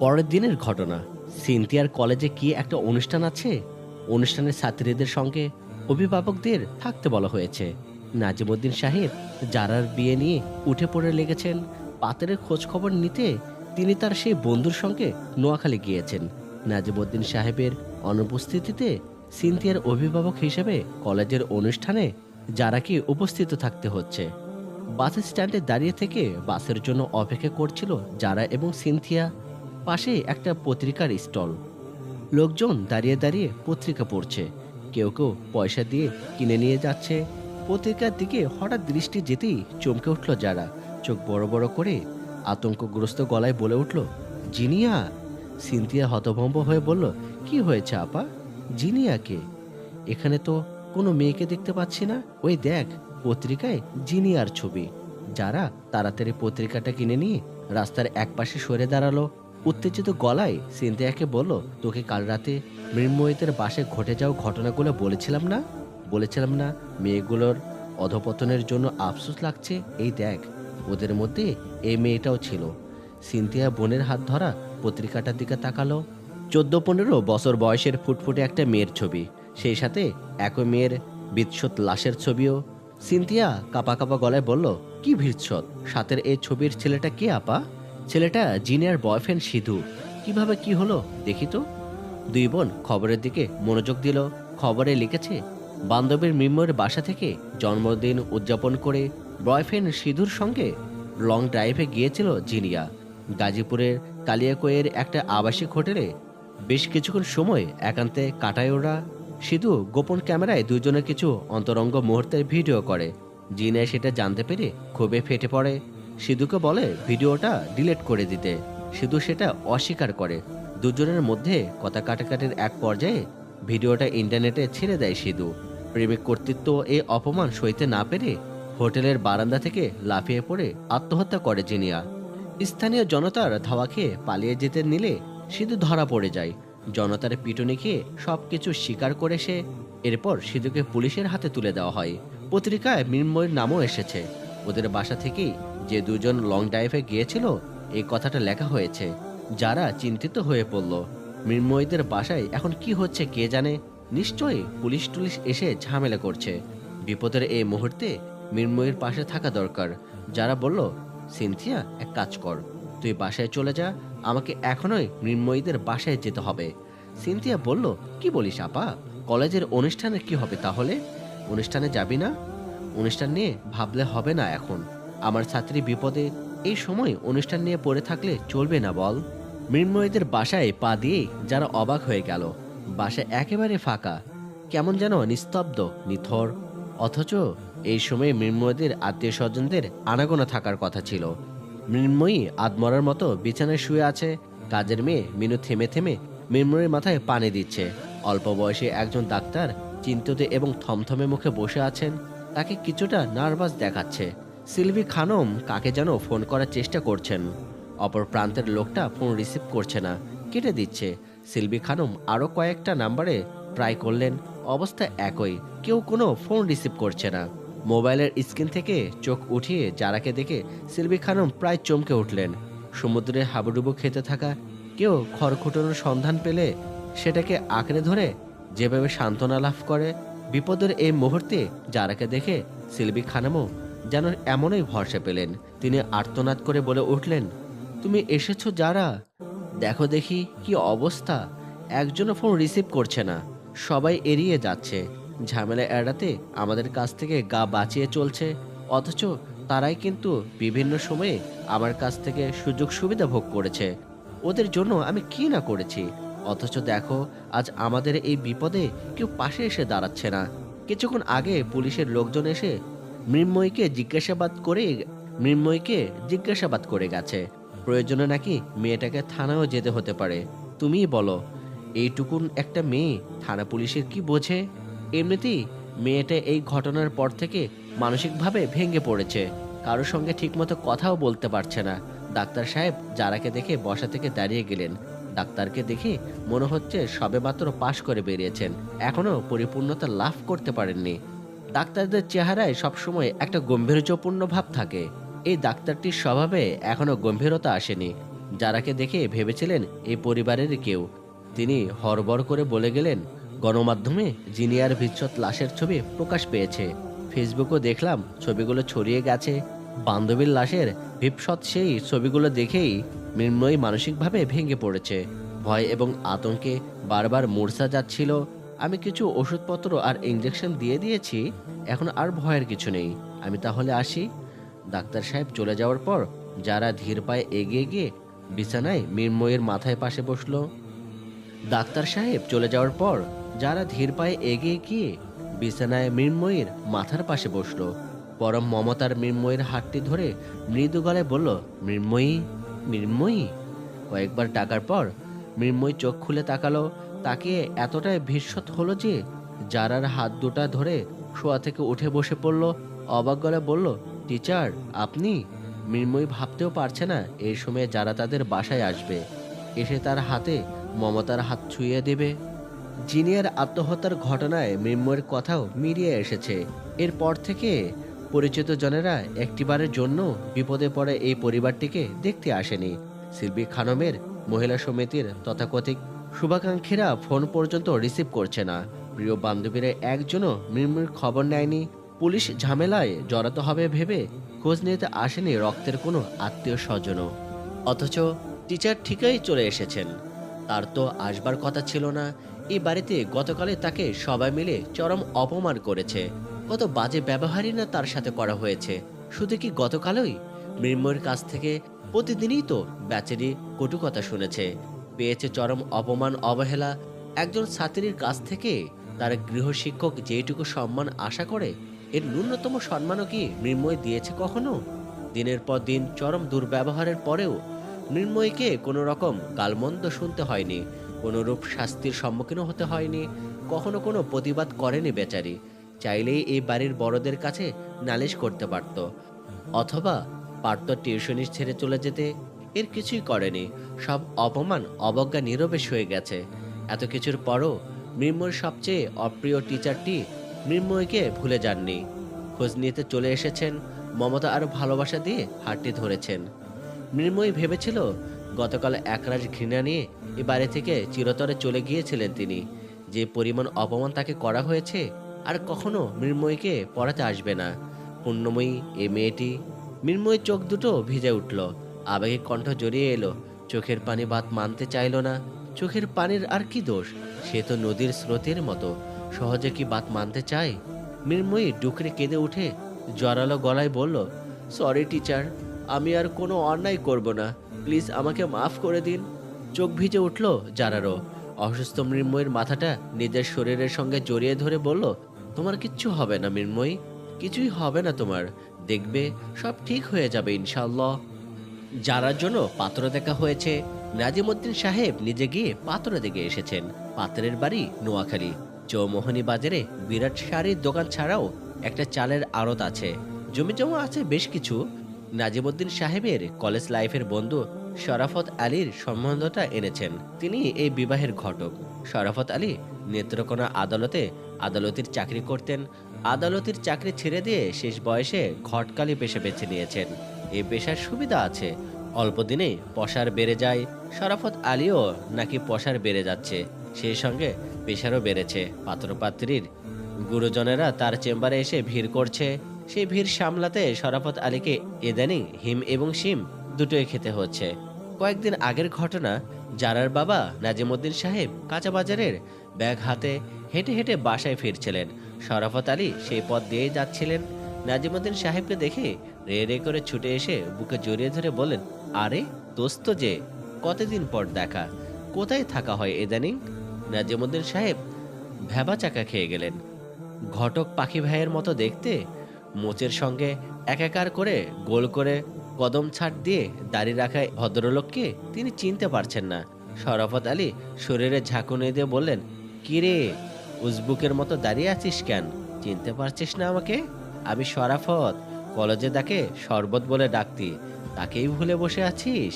পরের দিনের ঘটনা। সিনথিয়ার কলেজে কি একটা অনুষ্ঠান আছে? অনুষ্ঠানের ছাত্রীদের সঙ্গে অভিভাবকদের থাকতে বলা হয়েছে। নাজিমুদ্দিন সাহেব জারার বিয়ে নিয়ে উঠে পড়ে লেগেছেন, পাতের খোঁজ খবর নিতে তিনি তার সেই বন্ধুর সঙ্গে নোয়াখালী গিয়েছেন। নাজিমুদ্দিন সাহেবের অনুপস্থিতিতে সিনথিয়ার অভিভাবক হিসেবে কলেজের অনুষ্ঠানে যারাকে উপস্থিত থাকতে হচ্ছে। বাস স্ট্যান্ডে দাঁড়িয়ে থেকে বাসের জন্য অপেক্ষা করছিল যারা এবং সিনথিয়া পাশে একটা পত্রিকার স্টল। লোকজন দাঁড়িয়ে দাঁড়িয়ে পত্রিকা পড়ছে। কেউ কেউ পয়সা দিয়ে কিনে নিয়ে যাচ্ছে। পত্রিকার দিকে হঠাৎ দৃষ্টি যেতেই চমকে উঠল যারা। চোখ বড় বড় করে আতঙ্কগ্রস্ত গলায় বলে উঠল, জিনিয়া? সিনথিয়া হতভম্ব হয়ে বলল, কি হয়েছে আপা? জিনিয়াকে এখানে তো কোনো মেয়েকে দেখতে পাচ্ছি না। ওই দেখ, পত্রিকায় জিনিয়ার ছবি। যারা তাড়াতাড়ি পত্রিকাটা কিনে নিয়ে রাস্তার একপাশে সরে দাঁড়াল। উত্তেজিত গলায় সিনথিয়াকে বলল, তোকে কাল রাতে মৃন্ময়ীদের বাসে ঘটে যাওয়া ঘটনাগুলো বলেছিলাম না? বলেছিলাম না মেয়েগুলোর অধপতনের জন্য আফসোস লাগছে? এই দেখ, ওদের মধ্যে এই মেয়েটাও ছিল। সিনথিয়া বোনের হাত ধরা পত্রিকাটার দিকে তাকালো। চোদ্দ পনেরো বছর বয়সের ফুটফুটে একটা মেয়ের ছবি। সেই সাথে একই মেয়ের বিৎসত লাশের ছবিও। সিনথিয়া কাপা কাপা গলায় বলল, কি ভিড়ছত সাথের এই ছবির ছেলেটা কে, আপা? ছেলেটা জিনিয়ার বয়ফ্রেন্ড সিধু। কীভাবে কি হলো দেখি তো। দুই বোন খবরের দিকে মনোযোগ দিল। খবরে লিখেছে, বান্ধবীর মৃন্ময়ের বাসা থেকে জন্মদিন উদযাপন করে বয়ফ্রেন্ড সিধুর সঙ্গে লং ড্রাইভে গিয়েছিল জিনিয়া। গাজীপুরের কালিয়াকোয়ের একটা আবাসিক হোটেলে বেশ কিছুক্ষণ সময় একান্তে কাটায় ওরা। সিধু গোপন ক্যামেরায় দুজনে কিছু অন্তরঙ্গ মুহূর্তের ভিডিও করে। জিনিয়া সেটা জানতে পেরে ক্ষোভে ফেটে পড়ে। সিধুকে বলে ভিডিওটা ডিলিট করে দিতে। সিধু সেটা অস্বীকার করে। দুজনের মধ্যে কথা কাটাকাটির এক পর্যায়ে ভিডিওটা ইন্টারনেটে ছেড়ে দেয় সিধু। প্রেমিক কর্তৃত্ব এই অপমান সইতে না পেরে হোটেলের বারান্দা থেকে লাফিয়ে পড়ে আত্মহত্যা করে জিনিয়া। স্থানীয় জনতার ধাওয়া খেয়ে পালিয়ে যেতে নিলে সিধু ধরা পড়ে যায়। জনতার পিটুনি খেয়ে সব কিছু স্বীকার করে সে এরপর সিধুকে পুলিশের হাতে তুলে দেওয়া হয়। পত্রিকায় মৃন্ময়ের নামও এসেছে। ওদের বাসা থেকেই যে দুজন লং ড্রাইভে গিয়েছিল, এই কথাটা লেখা হয়েছে। যারা চিন্তিত হয়ে পড়ল। মৃন্ময়ীদের বাসায় এখন কি হচ্ছে কে জানে? নিশ্চয়ই পুলিশ টুলিশ এসে ঝামেলা করছে। বিপদের এই মুহূর্তে মৃন্ময়ীর পাশে থাকা দরকার। যারা বলল, সিনথিয়া, এক কাজ কর। তুই বাসায় চলে যা, আমাকে এখনই মৃন্ময়ীদের বাসায় যেতে হবে। সিনথিয়া বলল, কি বলিস আপা? কলেজের অনুষ্ঠানে কি হবে তাহলে? অনুষ্ঠানে যাবি না? অনুষ্ঠান নিয়ে ভাবলে হবে না এখন। আমার ছাত্রী বিপদে এই সময় অনুষ্ঠান নিয়ে পড়ে থাকলে চলবে না বল। মৃন্ময়ীদের বাসায় পা দিয়ে যারা অবাক হয়ে গেল, বাসা একেবারে ফাঁকা, কেমন যেন নিস্তব্ধ, নিথর। অথচ এই সময় মৃন্ময়ীদের আত্মীয় স্বজনদের আনাগোনা থাকার কথা ছিল। মৃন্ময়ী আদমরার মতো বিছানায় শুয়ে আছে, কাজের মেয়ে মিনু থেমে থেমে মৃন্ময়ীর মাথায় পানি দিচ্ছে। অল্প বয়সে একজন ডাক্তার চিন্তিত এবং থমথমে মুখে বসে আছেন, তাকে কিছুটা নার্ভাস দেখাচ্ছে। সিলভি খানম কাকে যেন ফোন করার চেষ্টা করছেন। অপর প্রান্তের লোকটা ফোন রিসিভ করছে না, কেটে দিচ্ছে। সিলভি খানম আরও কয়েকটা নাম্বারে ট্রাই করলেন, অবস্থা একই, কেউ কোনো ফোন রিসিভ করছে না। মোবাইলের স্ক্রিন থেকে চোখ উঠিয়ে যারাকে দেখে সিলভি খানম প্রায় চমকে উঠলেন। সমুদ্রে হাবুডুবু খেতে থাকা কেউ খড়খুটোনোর সন্ধান পেলে সেটাকে আঁকড়ে ধরে যেভাবে সান্ত্বনা লাভ করে, বিপদের এই মুহূর্তে যারাকে দেখে সিলভি খানমও যেন এমনই ভরসা পেলেন। তিনি আর্তনাদ করে বলে উঠলেন, তুমি এসেছ যারা? দেখো দেখি কি অবস্থা। একজনও ফোন রিসিভ করছে না। সবাই এড়িয়ে যাচ্ছে। ঝামেলা এড়াতে আমাদের কাছ থেকে গা বাঁচিয়ে চলছে। অথচ তারাই কিন্তু বিভিন্ন সময়ে আমার কাছ থেকে সুযোগ সুবিধা ভোগ করেছে। ওদের জন্য আমি কি না করেছি? অথচ দেখো, আজ আমাদের এই বিপদে কেউ পাশে এসে দাঁড়াচ্ছে না। কিছুক্ষণ আগে পুলিশের লোকজন এসে মৃন্ময়ীকে জিজ্ঞাসাবাদ করে মৃন্ময়ীকে জিজ্ঞাসাবাদ করে গেছে। প্রয়োজনে নাকি মেয়েটাকে থানাও যেতে হতে পারে। তুমিই বলো, এইটুকুন একটা মেয়ে থানা পুলিশের কি বোঝে? এমনিতেই মেয়েটা এই ঘটনার পর থেকে মানসিকভাবে ভেঙে পড়েছে। কারোর সঙ্গে ঠিকমতো কথাও বলতে পারছে না। ডাক্তার সাহেব যারাকে দেখে বসা থেকে দাঁড়িয়ে গেলেন। ডাক্তারকে দেখে মনে হচ্ছে সবেমাত্র পাশ করে বেরিয়েছেন। এখনও পরিপূর্ণতা লাভ করতে পারেননি। ডাক্তারদের চেহারায় সবসময় একটা গম্ভীর্যপূর্ণ ভাব থাকে। এই ডাক্তারটির স্বভাবে এখনও গম্ভীরতা আসেনি। যারাকে দেখে ভেবেছিলেন এই পরিবারের কেউ। তিনি হরবর করে বলে গেলেন, গণমাধ্যমে জিনিয়ার বিচ্ছত লাশের ছবি প্রকাশ পেয়েছে। ফেসবুকও দেখলাম ছবিগুলো ছড়িয়ে গেছে। বান্ধবীর লাশের ভিপসৎ সেই ছবিগুলো দেখেই মৃন্ময়ী মানসিকভাবে ভেঙে পড়েছে। ভয় এবং আতঙ্কে বারবার মূর্ছা যাচ্ছিল আমি কিছু ওষুধপত্র আর ইঞ্জেকশন দিয়ে দিয়েছি, এখন আর ভয়ের কিছু নেই। আমি তাহলে আসি। ডাক্তার সাহেব চলে যাওয়ার পর যারা ধীর পায়ে এগিয়ে গিয়ে বিছানায় মৃন্ময়ের মাথায় পাশে বসল। ডাক্তার সাহেব চলে যাওয়ার পর যারা ধীর পায়ে এগিয়ে গিয়ে বিছানায় মৃন্ময়ীর মাথার পাশে বসল, পরম মমতার মৃন্ময়ীর হাতটি ধরে মৃদু গলায় বলল, মৃন্ময়ী মৃন্ময়ী। কয়েকবার ডাকার পর মৃন্ময়ী চোখ খুলে তাকালো তাকিয়ে এতটাই ভীষৎ হলো যে যারার হাত দুটা ধরে শোয়া থেকে উঠে বসে পড়ল, অবাক গলায় বলল, টিচার, আপনি? মৃন্ময়ী ভাবতেও পারছে না, এই সময়ে যারা তাদের বাসায় আসবে। এসে তার হাতে মমতার হাত ছুঁয়ে দেবে। জিনিয়ার আত্মহত্যার ঘটনায় মৃন্ময়ের কথাও মিলিয়ে এসেছে। এরপর থেকে পরিচিত জনেরা একটিবারের জন্য বিপদে পড়ে এই পরিবারটিকে দেখতে আসেনি। সিলভি খানমের মহিলা সমিতির তথাকথিত শুভাকাঙ্ক্ষীরা ফোন পর্যন্ত রিসিভ করছে না। প্রিয় বান্ধবীরা একজনও মৃন্ময়ের খবর নেয়নি। পুলিশ ঝামেলায় জড়াতে হবে ভেবে খোঁজ নিতে আসেনি রক্তের কোনো আত্মীয় স্বজনও। অথচ টিচার ঠিকই চলে এসেছেন। তার তো আসবার কথা ছিল না। এই বাড়িতে গতকালে তাকে সবাই মিলে চরম অপমান করেছে। কত বাজে ব্যবহারই না তার সাথে করা হয়েছে। শুধু কি গতকালই? মৃন্ময়ের কাছ থেকে প্রতিদিনই তো ব্যাচেরি কটু কথা শুনেছে। পেয়েছে চরম অপমান, অবহেলা। একজন ছাত্রীর কাছ থেকে তার গৃহশিক্ষক যেইটুকু সম্মান আশা করে, এর ন্যূনতম সম্মানও কি মৃন্ময় দিয়েছে কখনো? দিনের পর দিন চরম দুর্ব্যবহারের পরেও মৃন্ময়ীকে কোনো রকম গালমন্দ শুনতে হয়নি কোনোরূপ শাস্তির সম্মুখীনও হতে হয়নি, কখনো কোনো প্রতিবাদ করেনি বেচারি। চাইলেই এই বাড়ির বড়দের কাছে নালিশ করতে পারত। অথবা পারত টিউশনি ছেড়ে চলে যেতে এর কিছুই করেনি। সব অপমান, অবজ্ঞা নীরবে হয়ে গেছে। এত কিছুর পরও মৃন্ময়ের সবচেয়ে অপ্রিয় টিচারটি মৃন্ময়কে ভুলে যাননি। খোঁজ নিতে চলে এসেছেন, মমতা আরও ভালোবাসা দিয়ে হাতটি ধরেছেন। মৃন্ময়ী ভেবেছিল, গতকাল একরাশ ঘৃণা নিয়ে এ বাড়ি থেকে চিরতরে চলে গিয়েছিলেন তিনি। যে পরিমাণ অপমান তাকে করা হয়েছে, আর কখনো মৃন্ময়ীকে পড়াতে আসবে না। পুণ্যময়ী এ মেয়েটি, মৃন্ময়ীর চোখ দুটো ভিজে উঠল। আবেগে কণ্ঠ জড়িয়ে এলো। চোখের পানি বাত মানতে চাইল না। চোখের পানির আর কি দোষ? সে তো নদীর স্রোতের মতো। সহজে কি বাত মানতে চায়? মৃন্ময়ী ডুকরে কেঁদে উঠে জড়ালো গলায় বলল সরি টিচার আমি আর কোনো অন্যায় করব না। প্লিজ আমাকে মাফ করে দিন। চোখ ভিজে উঠল যারারও অসুস্থ মৃন্ময়ের মাথাটা নিজের শরীরের সঙ্গে জড়িয়ে ধরে বলল, তোমার কিচ্ছু হবে না মৃন্ময়ী। কিছুই হবে না তোমার। দেখবে সব ঠিক হয়ে যাবে ইনশাল্লাহ যারার জন্য পাত্র দেখা হয়েছে, নাজিমুদ্দিন সাহেব নিজে গিয়ে পাত্র দেখে এসেছেন। পাত্রের বাড়ি নোয়াখালী। চৌমোহনী বাজারে বিরাট শাড়ির দোকান ছাড়াও একটা চালের আড়ত আছে। জমি জমা আছে বেশ কিছু। নাজিমুদ্দিন সাহেবের কলেজ লাইফের বন্ধু শরাফত আলীর সম্বন্ধটা এনেছেন। তিনি এই বিবাহের ঘটক। শরাফত আলী নেত্রকোনা আদালতে আদালতের চাকরি করতেন। আদালতের চাকরি ছেড়ে দিয়ে শেষ বয়সে ঘটকালি পেশে বেছে নিয়েছেন। এই পেশার সুবিধা আছে। অল্প দিনে পশার বেড়ে যায় শরাফত আলীও নাকি পশার বেড়ে যাচ্ছে, সেই সঙ্গে পেশারও বেড়েছে। পাত্রপাত্রীর গুরুজনেরা তার চেম্বারে এসে ভিড় করছে। সেই ভিড় সামলাতে শরাফত আলীকে এদানি হিম এবং শিম দুটোই খেতে হচ্ছে। কয়েকদিন আগের ঘটনা, জারার বাবা নাজিমুদ্দিন সাহেব কাঁচা বাজারের ব্যাগ হাতে হেঁটে হেঁটে বাসায় ফিরছিলেন। শরাফত আলী সেই পথ দিয়েই যাচ্ছিলেন। নাজিমুদ্দিন সাহেবকে দেখে রে রে করে ছুটে এসে বুকে জড়িয়ে ধরে বললেন, আরে, দোস্ত যে, কতদিন পর দেখা? কোথায় থাকা হয় এদানিং নাজিমুদ্দিন সাহেব ভেবা চাকা খেয়ে গেলেন। ঘটক পাখি ভাইয়ের মতো দেখতে মোচের সঙ্গে একাকার করে গোল করে কদম ছাট দিয়ে দাড়ি রাখা ভদ্রলোককে তিনি চিনতে পারছেন না। শরাফত আলী শরীরে ঝাঁকুনি দিয়ে বললেন কিরে উজবুকের মতো দাঁড়িয়ে আছিস কেন? চিনতে পারছিস না আমাকে? আমি শরাফত কলেজে তাকে শরবত বলে ডাকতি, তাকেই ভুলে বসে আছিস?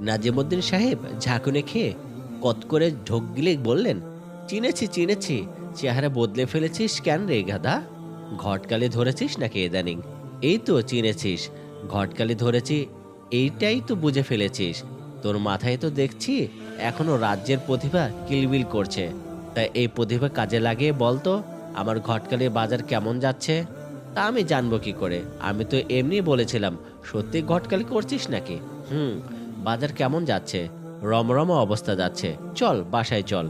নাজিমুদ্দিন সাহেব ঝাঁকুনে খেয়ে কত করে ঢোক গিলে বললেন, চিনেছি চিনেছি, চেহারা বদলে ফেলেছিস কেন রে গাদা ঘটকালি ধরেছিস নাকি ইদানিং? এই তো, চিনেছিস। ঘটকালি ধরেছি, এইটাই তো বুঝে ফেলেছিস। তোর মাথায় তো দেখছি এখনও রাজ্যের প্রতিভা কিলবিল করছে। তাই এই প্রতিভা কাজে লাগিয়ে বলতো, আমার ঘটকালির বাজার কেমন যাচ্ছে? তা আমি জানব কি করে? আমি তো এমনি বলেছিলাম, সত্যি ঘটকালি করছিস নাকি? হুম, বাজার কেমন যাচ্ছে? রমরম অবস্থা যাচ্ছে। চল, বাসায় চল।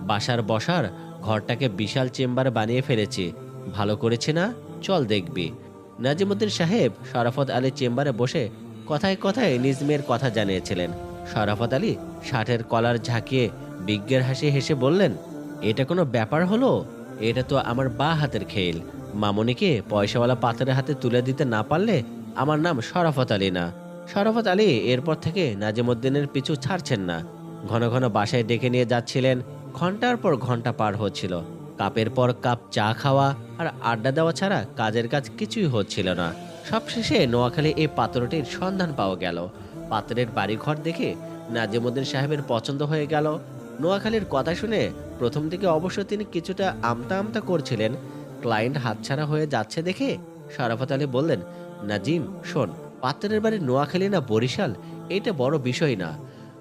বাসার বসার ঘরটাকে বিশাল চেম্বার বানিয়ে ফেলেছি। ভালো করেছে না? চল দেখবি। নাজিমুদ্দিন সাহেব শরাফত আলীর চেম্বারে বসে কথায় কথায় নিজ মেয়ের কথা জানিয়েছিলেন। শরাফত আলী ষাটের কলার ঝাঁকিয়ে বিজ্ঞের হাসি হেসে বললেন, এটা কোনো ব্যাপার হলো? এটা তো আমার বা হাতের খেল। মামনিকে পয়সাওয়ালা পাথরের হাতে তুলে দিতে না পারলে আমার নাম শরাফত আলী না। শরাফত আলী এরপর থেকে নাজিমুদ্দিনের পিছু ছাড়ছেন না। ঘন ঘন বাসায় ডেকে নিয়ে যাচ্ছিলেন। ঘণ্টার পর ঘণ্টা পার হচ্ছিল। কাপের পর কাপ চা খাওয়া আর আড্ডা দেওয়া ছাড়া কাজের কাজ কিছুই হচ্ছিল না। সবশেষে নোয়াখালী এই পাত্রটির সন্ধান পাওয়া গেল। পাত্রের বাড়িঘর দেখে নাজিমুদ্দিন সাহেবের পছন্দ হয়ে গেল। নোয়াখালীর কথা শুনে প্রথম দিকে অবশ্য তিনি কিছুটা আমতা আমতা করছিলেন। ক্লায়েন্ট হাতছাড়া হয়ে যাচ্ছে দেখে শরাফত আলী বললেন, নাজিম, শোন, পাত্রের বাড়ি নোয়াখালী না বরিশাল? এটা বড় বিষয় না।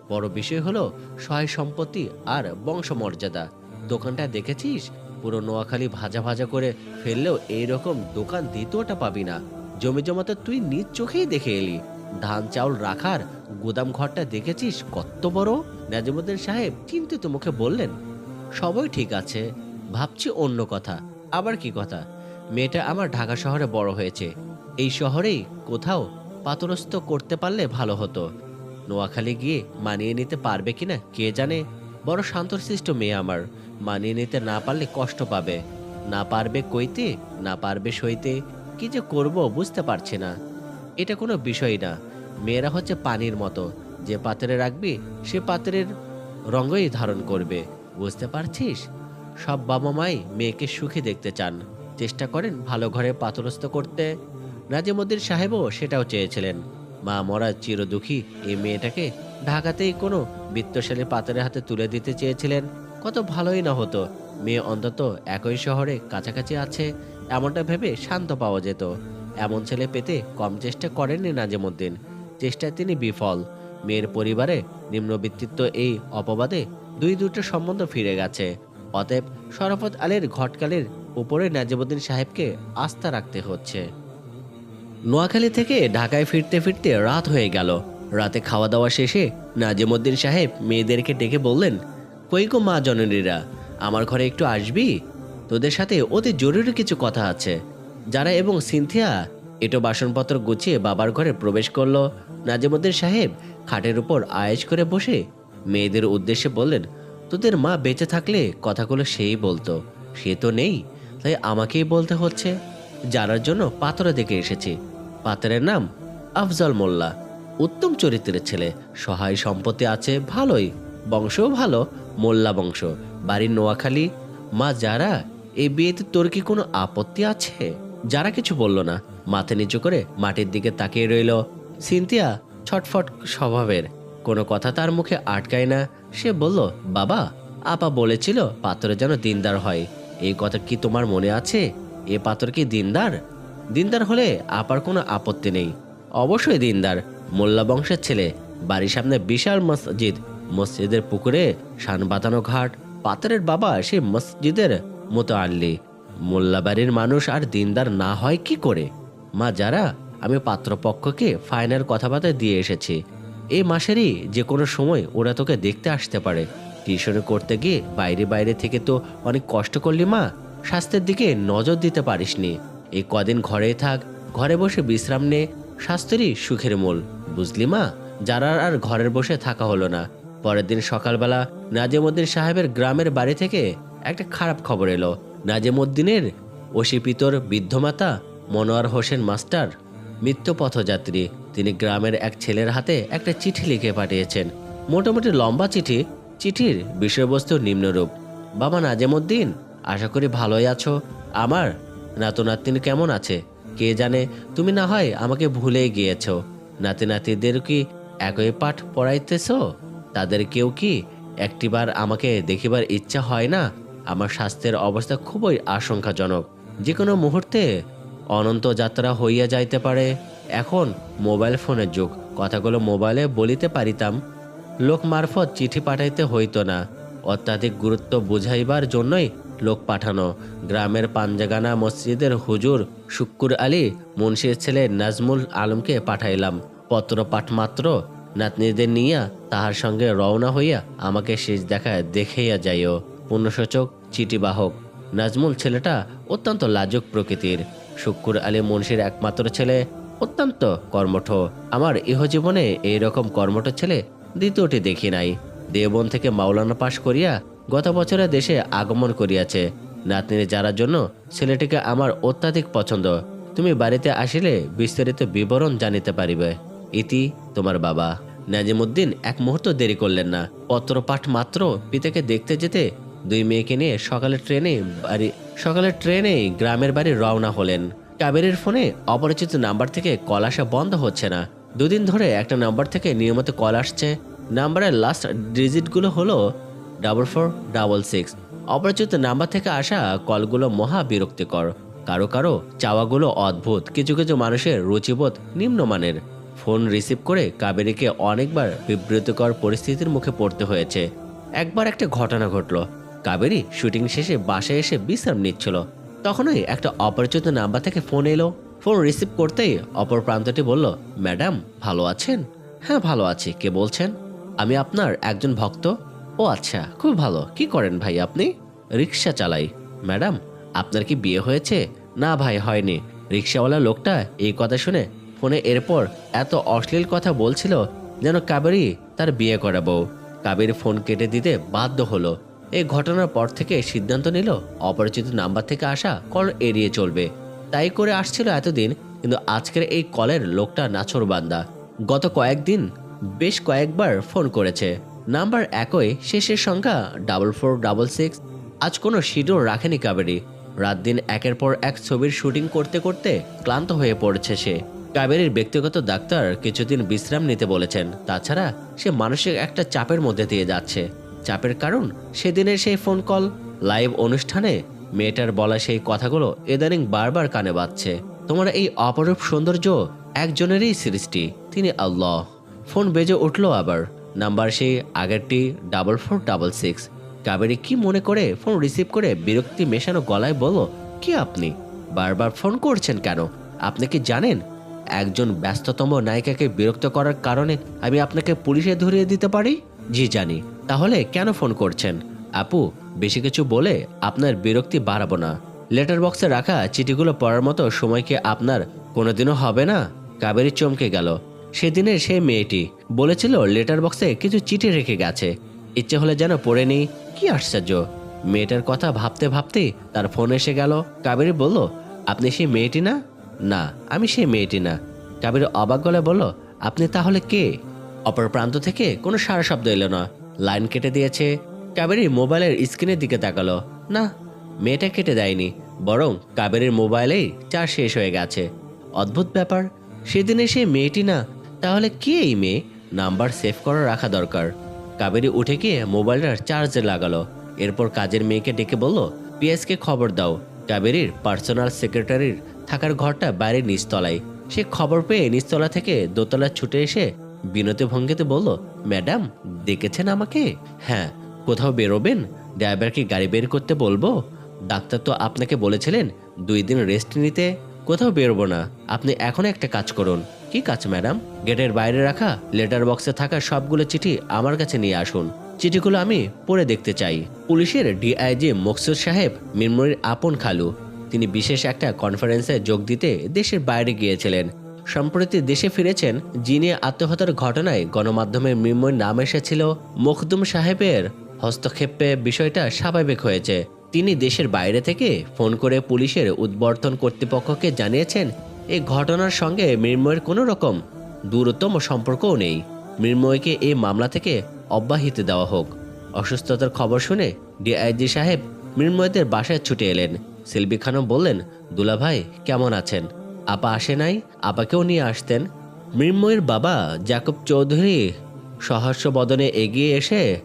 বড় বিষয় হলো সহায় সম্পত্তি আর বংশমর্যাদা। দোকানটা দেখেছিস? পুরো নোয়াখালী ভাজা ভাজা করে ফেললেও এইরকম দোকান দ্বিতীয়টা পাবি না। জমি জমাতে তুই নিজ চোখেই দেখে এলি। ধান, চাউল রাখার গুদাম ঘরটা দেখেছিস? কত বড়? নাজিমুদ্দিন সাহেব চিন্তিত মুখে বললেন, সবই ঠিক আছে। ভাবছি অন্য কথা। আবার কি কথা? মেয়েটা আমার ঢাকা শহরে বড় হয়েছে। এই শহরেই কোথাও পাতরস্থ করতে পারলে ভালো হতো। নোয়াখালী গিয়ে মানিয়ে নিতে পারবে কিনা কে জানে? বড় শান্তশিষ্ট মেয়ে আমার। মানিয়ে নিতে না পারলে কষ্ট পাবে। না পারবে কইতে, না পারবে সইতে। কি যে করব বুঝতে পারছি না। এটা কোনো বিষয় না। মেয়েরা হচ্ছে পানির মতো। যে পাত্রে রাখবি, সে পাত্রের রঙই ধারণ করবে। বুঝতে পারছিস? সব বাবা মাই মেয়েকে সুখী দেখতে চান। চেষ্টা করেন ভালো ঘরে পাতরস্থ করতে। নাজিমুদ্দিন সাহেবও সেটাও চেয়েছিলেন। মা মরা চিরদুখী এই মেয়েটাকে ঢাকাতেই কোনো বিত্তশালী পাত্রের হাতে তুলে দিতে চেয়েছিলেন। কত ভালোই না হতো। মেয়ে অন্তত একই শহরে কাছাকাছি আছে, এমনটা ভেবে শান্ত পাওয়া যেত। এমন ছেলে পেতে কম চেষ্টা করেননি নাজিমুদ্দিন চেষ্টায় তিনি বিফল। মেয়ের পরিবারে নিম্নবিত্তিত্ব এই অপবাদে দুই দুটো সম্বন্ধ ফিরে গেছে। অতএব শরাফত আলীর ঘটকালের উপরে নাজিমুদ্দিন সাহেবকে আস্থা রাখতে হচ্ছে। নোয়াখালী থেকে ঢাকায় ফিরতে ফিরতে রাত হয়ে গেল। রাতে খাওয়া দাওয়া শেষে নাজিমুদ্দিন সাহেব মেয়েদেরকে ডেকে বললেন, কই গো মা জননীরা, আমার ঘরে একটু আসবি? তোদের সাথে অতি জরুরি কিছু কথা আছে। যারা এবং সিনথিয়া, এটো বাসনপত্র গুছিয়ে বাবার ঘরে প্রবেশ করল। নাজিমুদ্দিন সাহেব খাটের উপর আয়েজ করে বসে মেয়েদের উদ্দেশ্যে বললেন তোদের মা বেঁচে থাকলে কথাগুলো সেই বলতো, সে তো নেই। তাই আমাকেই বলতে হচ্ছে, যারার জন্য পাথরে দেখে এসেছি। পাথরের নাম আফজল মোল্লা, উত্তম চরিত্রের ছেলে। সহায় সম্পত্তি আছে ভালোই, বংশও ভালো, মোল্লা বংশ। বাড়ির নোয়াখালী, মা যারা এই বিয়েতে তোর কি কোনো আপত্তি আছে? যারা কিছু বলল না, মাথা নিচু করে মাটির দিকে তাকিয়ে রইল। সিনথিয়া ছটফট স্বভাবের। কোনো কথা তার মুখে আটকায় না। সে বলল, বাবা, আপা বলেছিল পাথরে যেন দিনদার হয়। এই কথা কি তোমার মনে আছে? এ পাথর কি দিনদার? দিনদার হলে আপার কোনো আপত্তি নেই। অবশ্যই দিনদার, মোল্লা বংশের ছেলে। বাড়ির সামনে বিশাল মসজিদ। মসজিদের পুকুরে শান বাঁধানো ঘাট। পাথরের বাবা সে মসজিদের মতো আল্লি মোল্লা বাড়ির মানুষ আর দিনদার না হয় কি করে? মা, যারা, আমি পাত্রপক্ষকে ফাইনাল কথাবার্তা দিয়ে এসেছি। এই মাসেরই যে কোনো সময় ওরা তোকে দেখতে আসতে পারে। টিউশন করতে গিয়ে বাইরে বাইরে থেকে তো অনেক কষ্ট করলি মা। স্বাস্থ্যের দিকে নজর দিতে পারিসনি। এই কদিন ঘরেই থাক, ঘরে বসে বিশ্রাম নে, স্বাস্থ্যেরই সুখের মূল, বুঝলি মা? যারা আর ঘরের বসে থাকা হলো না। পরের দিন সকালবেলা নাজিমুদ্দিন সাহেবের গ্রামের বাড়ি থেকে একটা খারাপ খবর এলো। নাজিমুদ্দিনের অশিপিতর বৃদ্ধমাতা মনোয়ার হোসেন মাস্টার মৃত্যু পথযাত্রী তিনি গ্রামের এক ছেলের হাতে একটা চিঠি লিখে পাঠিয়েছেন। মোটামুটি লম্বা চিঠি। চিঠির বিষয়বস্তু নিম্নরূপ। বাবা নাজেমুদ্দিন, আশা করি ভালোই আছো। আমার নাতো নাতনি কেমন আছে? কে জানে? তুমি না হয় আমাকে ভুলেই গিয়েছ। নাতি নাতিদের কি একই পাঠ পড়াইতেছ? তাদের কেউ কি একটিবার আমাকে দেখিবার ইচ্ছা হয় না? আমার স্বাস্থ্যের অবস্থা খুবই আশঙ্কাজনক। যে কোনো মুহূর্তে অনন্ত যাত্রা হইয়া যাইতে পারে। এখন মোবাইল ফোনের যুগ। কথাগুলো মোবাইলে বলিতে পারিতাম। লোক মারফত চিঠি পাঠাইতে হইতো না। অত্যাধিক গুরুত্ব বুঝাইবার জন্যই লোক পাঠানো। গ্রামের পাঞ্জাগানা মসজিদের হুজুর শুক্কুর আলী, মুন্সির ছেলে নাজমুল আলমকে পাঠাইলাম। পত্র পাঠ মাত্র নাতনিদের নিয়া তাহার সঙ্গে রওনা হইয়া আমাকে শেষ দেখা দেখাইয়া যাইও। পুণ্যসূচক চিঠিবাহক। নাজমুল ছেলেটা অত্যন্ত লাজুক প্রকৃতির। শুক্কুর আলী মুন্সির একমাত্র ছেলে, অত্যন্ত কর্মঠ। আমার ইহজীবনে এইরকম কর্মঠ ছেলে দ্বিতীয়টি দেখি নাই। দেবন থেকে মাওলানা পাশ করিয়া গত বছরে দেশে আগমন করিয়াছে। নাতনির যারার জন্য ছেলেটিকে আমার অত্যাধিক পছন্দ। তুমি বাড়িতে আসিলে বিস্তারিত বিবরণ জানিতে পারিবে। ইতি তোমার বাবা। নাজিমুদ্দিন এক মুহূর্ত দেরি করলেন না। পত্রপাঠ মাত্র পিতাকে দেখতে যেতে দুই মেয়েকে নিয়ে সকালে ট্রেনে বাড়ি সকালের ট্রেনে গ্রামের বাড়ি রওনা হলেন। কাবেরের ফোনে অপরিচিত নাম্বার থেকে কল আসা বন্ধ হচ্ছে না। দুদিন ধরে একটা নাম্বার থেকে নিয়মিত কল আসছে। নাম্বারের লাস্ট ডিজিটগুলো হলো ডাবল ফোর ডাবল সিক্স অপরিচিত নাম্বার থেকে আসা কলগুলো মহা বিরক্তিকর। কারও কারও চাওয়াগুলো অদ্ভুত। কিছু কিছু মানুষের রুচিবোধ নিম্নমানের। ফোন রিসিভ করে কাবেরীকে অনেকবার বিব্রতকর পরিস্থিতির মুখে পড়তে হয়েছে। একবার একটা ঘটনা ঘটল। কাবেরী শুটিং শেষে বাসায় এসে বিশ্রাম নিচ্ছিল। তখনই একটা অপরিচিত নাম্বার থেকে ফোন এলো। ফোন রিসিভ করতেই অপর প্রান্তটি বলল, ম্যাডাম, ভালো আছেন? হ্যাঁ ভালো আছি। কে বলছেন? আমি আপনার একজন ভক্ত? ও আচ্ছা খুব ভালো। কি করেন ভাই আপনি? রিক্সা চালাই। ম্যাডাম, আপনার কি বিয়ে হয়েছে? না ভাই, হয়নি। রিক্সাওয়ালা লোকটা এই কথা শুনে ফোনে এরপর এত অশ্লীল কথা বলছিল যেন কাবেরি তার বিয়ে করাবো। কাবের ফোন কেটে দিতে বাধ্য হলো। এই ঘটনার পর থেকে সিদ্ধান্ত নিল, অপরিচিত নাম্বার থেকে আসা কল এড়িয়ে চলবে। তাই করে আসছিল এতদিন, কিন্তু আজকের এই কলের লোকটা নাছর বান্দা। গত কয়েকদিন বেশ কয়েকবার ফোন করেছে। নাম্বার একই, শেষের সংখ্যা ডাবল ফোর, ডাবল সিক্স, আজ কোনো শিডিউল রাখেনি কাবেরি। রাত দিন একের পর এক ছবির শুটিং করতে করতে ক্লান্ত হয়ে পড়েছে সে। কাবেরির ব্যক্তিগত ডাক্তার কিছুদিন বিশ্রাম নিতে বলেছেন, তাছাড়া সে মানসিক একটা চাপের মধ্যে দিয়ে যাচ্ছে। চাপের কারণ সেদিনের সেই ফোন কল লাইভ অনুষ্ঠানে মেয়েটার বলা সেই কথাগুলো ইদানিং বারবার কানে বাজছে। তোমার এই অপরূপ সৌন্দর্য একজনেরই সৃষ্টি, তিনি আল্লাহ। ফোন বেজে উঠল আবার। নাম্বার সেই আগেরটি double four double six Kaberi কি মনে করে ফোন রিসিভ করে বিরক্তি মেশানো গলায় বলল, কি আপনি? বারবার ফোন করছেন কেন? আপনি কি জানেন? একজন ব্যস্ততম নায়িকাকে বিরক্ত করার কারণে আমি আপনাকে পুলিশে ধরিয়ে দিতে পারি? জি, জানি। তাহলে কেন ফোন করছেন? আপু, বেশি কিছু বলে আপনার বিরক্তি বাড়াবো না। লেটার বক্সে রাখা চিঠিগুলো পড়ার মতো সময় কি আপনার কোনোদিনও হবে না? কাবেরী চমকে গেল। সেদিনের সেই মেয়েটি বলেছিল লেটার বক্সে কিছু চিঠি রেখে গেছে। ইচ্ছে হলে যেন পড়ে নিই। কি আশ্চর্য! মেয়েটার কথা ভাবতে ভাবতেই তার ফোন এসে গেল। কাবেরী বলল, আপনি সেই মেয়েটি না? না, আমি সেই মেয়েটি না। কাবেরী অবাক গলায় বলল, আপনি তাহলে কে? অপর প্রান্ত থেকে কোনো সারা শব্দ এলো না। লাইন কেটে দিয়েছে কাবেরী মোবাইলের স্ক্রিনের দিকে তাকালো। না, মেয়েটা কেটে দেয়নি, বরং কাবেরীর মোবাইলেই চার্জ শেষ হয়ে গেছে। অদ্ভুত ব্যাপার, সেদিনে সে মেয়েটি না, তাহলে কে এই মেয়ে? নাম্বার সেভ করা রাখা দরকার। কাবেরী উঠে গিয়ে মোবাইলটার চার্জে লাগালো। এরপর কাজের মেয়েকে ডেকে বলল, পিএসকে খবর দাও। কাবেরীর পার্সোনাল সেক্রেটারির থাকার ঘরটা বাইরের নিচতলায়। সে খবর পেয়ে নিচতলা থেকে দোতলা ছুটে এসে বিনতি ভঙ্গিতে বলল, ম্যাডাম দেখেছেন আমাকে? হ্যাঁ কোথাও বেরোবেন? ড্রাইভারকে গাড়ি বের করতে বলব? ডাক্তার তো আপনাকে বলেছিলেন, দুই দিন রেস্ট নিতে। কোথাও বেরোবো না। আপনি এখন একটা কাজ করুন। কি কাজ, ম্যাডাম? গেটের বাইরে রাখা? লেটার বক্সে থাকা সবগুলো চিঠি আমার কাছে নিয়ে আসুন। চিঠিগুলো আমি পড়ে দেখতে চাই। পুলিশের ডিআইজি মকসুদ সাহেব, মিরমরির আপন খালু, তিনি বিশেষ একটা কনফারেন্সে যোগ দিতে দেশের বাইরে গিয়েছিলেন। সম্প্রতি দেশে ফিরেছেন যিনি আত্মহত্যার ঘটনায় গণমাধ্যমে মৃন্ময়ের নাম এসেছিল মখদুম সাহেবের। হস্তক্ষেপে বিষয়টা স্বাভাবিক হয়েছে। তিনি দেশের বাইরে থেকে ফোন করে পুলিশের উদ্বর্তন কর্তৃপক্ষকে জানিয়েছেন এই ঘটনার সঙ্গে মৃন্ময়ের কোনো রকম দূরতম সম্পর্কও নেই। মৃন্ময়কে এই মামলা থেকে অব্যাহতি দেওয়া হোক। অসুস্থতার খবর শুনে ডিআইজি সাহেব মৃন্ময়দের বাসায় ছুটে এলেন। সিলবি খানম বললেন, দুলাভাই, কেমন আছেন? আপা আসে নাই? আপাকেও নিয়ে আসতেন। মৃন্ময়ের বাবা জাকব চৌধুরী সহস্র বদনে এগিয়ে এসে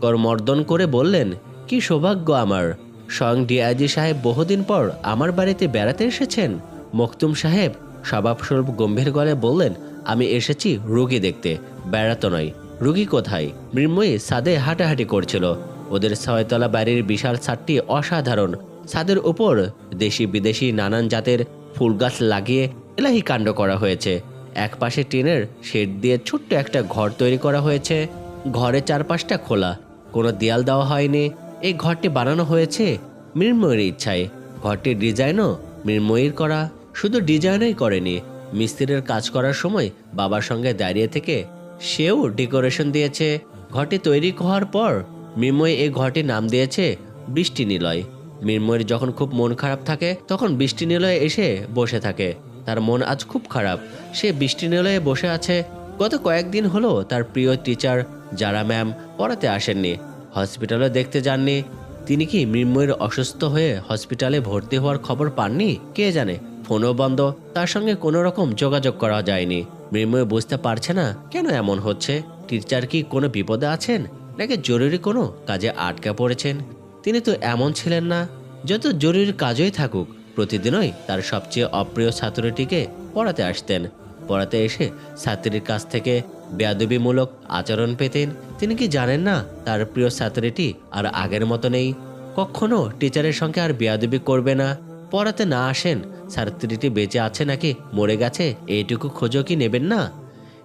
করমর্দন করে বললেন, কি সৌভাগ্য আমার। স্বয়ং ডিআইজি সাহেব বহুদিন পর আমার বাড়িতে বেড়াতে এসেছেন। মখতুম সাহেব স্বভাবস্বরূপ গম্ভীর গলে বললেন, আমি এসেছি রুগী দেখতে, বেড়াতে নয়। রুগী কোথায়? মৃন্ময়ী সাদে হাঁটাহাঁটি করছিল। ওদের ছয়তলা বাড়ির বিশাল ছাদটি অসাধারণ। ছাদের উপর দেশি বিদেশি নানান জাতের ফুল গাছ লাগিয়ে এলাহি কাণ্ড করা হয়েছে। এক পাশে টিনের শেড দিয়ে ছোট্ট একটা ঘর তৈরি করা হয়েছে। ঘরের চারপাশটা খোলা। কোনো দেয়াল দেওয়া হয়নি। এই ঘরটি বানানো হয়েছে মৃন্ময়ীর ইচ্ছায়। ঘরটির ডিজাইনও মৃন্ময়ীর করা। শুধু ডিজাইনই করেনি। মিস্ত্রির কাজ করার সময় বাবার সঙ্গে দাঁড়িয়ে থেকে সেও ডেকোরেশন দিয়েছে। ঘরটি তৈরি হওয়ার পর মৃন্ময়ী এই ঘরটির নাম দিয়েছে বৃষ্টি নিলয়। মৃন্ময়ীর যখন খুব মন খারাপ থাকে, তখন বৃষ্টি নিলয়ে এসে বসে থাকে। তার মন আজ খুব খারাপ। সে বৃষ্টি নিলয়ে বসে আছে। গত কয়েকদিন হলো তার প্রিয় টিচার যারা ম্যাম পড়াতে আসেননি। হসপিটালে দেখতে যাননি। তিনি কি মৃন্ময়ের অসুস্থ হয়ে হসপিটালে ভর্তি হওয়ার খবর পাননি? কে জানে? ফোনও বন্ধ। তার সঙ্গে কোনো রকম যোগাযোগ করা যায়নি। মৃন্ময় বুঝতে পারছে না, কেন এমন হচ্ছে? টিচার কি কোনো বিপদে আছেন? নাকি জরুরি কোনো কাজে আটকা পড়েছেন? তিনি তো এমন ছিলেন না যত জরুরি কাজই থাকুক, প্রতিদিনই তার সবচেয়ে অপ্রিয় ছাত্রটিকে পড়াতে আসতেন। পড়াতে এসে ছাত্রীর কাছ থেকে বেয়াদবিমূলক আচরণ পেতেন। তিনি কি জানেন না তার প্রিয় ছাত্রীটি আর আগের মতো নেই? কখনো টিচারের সঙ্গে আর বেয়াদবি করবে না? পড়াতে না আসেন, ছাত্রীটি বেঁচে আছে নাকি মরে গেছে এইটুকু খোঁজও কি নেবেন না?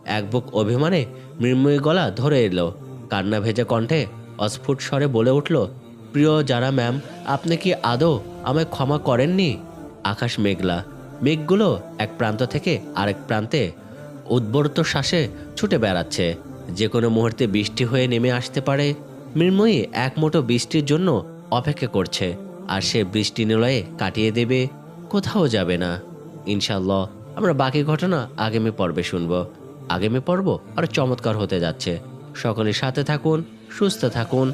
এক বুক অভিমানে মৃন্ময়ী গলা ধরে এলো। কান্না ভেজে কণ্ঠে অস্ফুট স্বরে বলে উঠল প্রিয় যারা ম্যাম আপনি কি আদৌ আমায় ক্ষমা করেননি? আকাশ মেঘলা। মেঘগুলো এক প্রান্ত থেকে আরেক প্রান্তে উদ্বর্ত শ্বাসে ছুটে বেড়াচ্ছে। যে কোনো মুহূর্তে বৃষ্টি হয়ে নেমে আসতে পারে। মৃন্ময়ী এক মুঠো বৃষ্টির জন্য অপেক্ষা করছে, আর সে বৃষ্টি নিলয়ে কাটিয়ে দেবে। কোথাও যাবে না। ইনশাল্লাহ আমরা বাকি ঘটনা আগামী পর্বে শুনব। আগামী পর্ব আরও চমৎকার হতে যাচ্ছে। সকলের সাথে থাকুন, সুস্থ থাকুন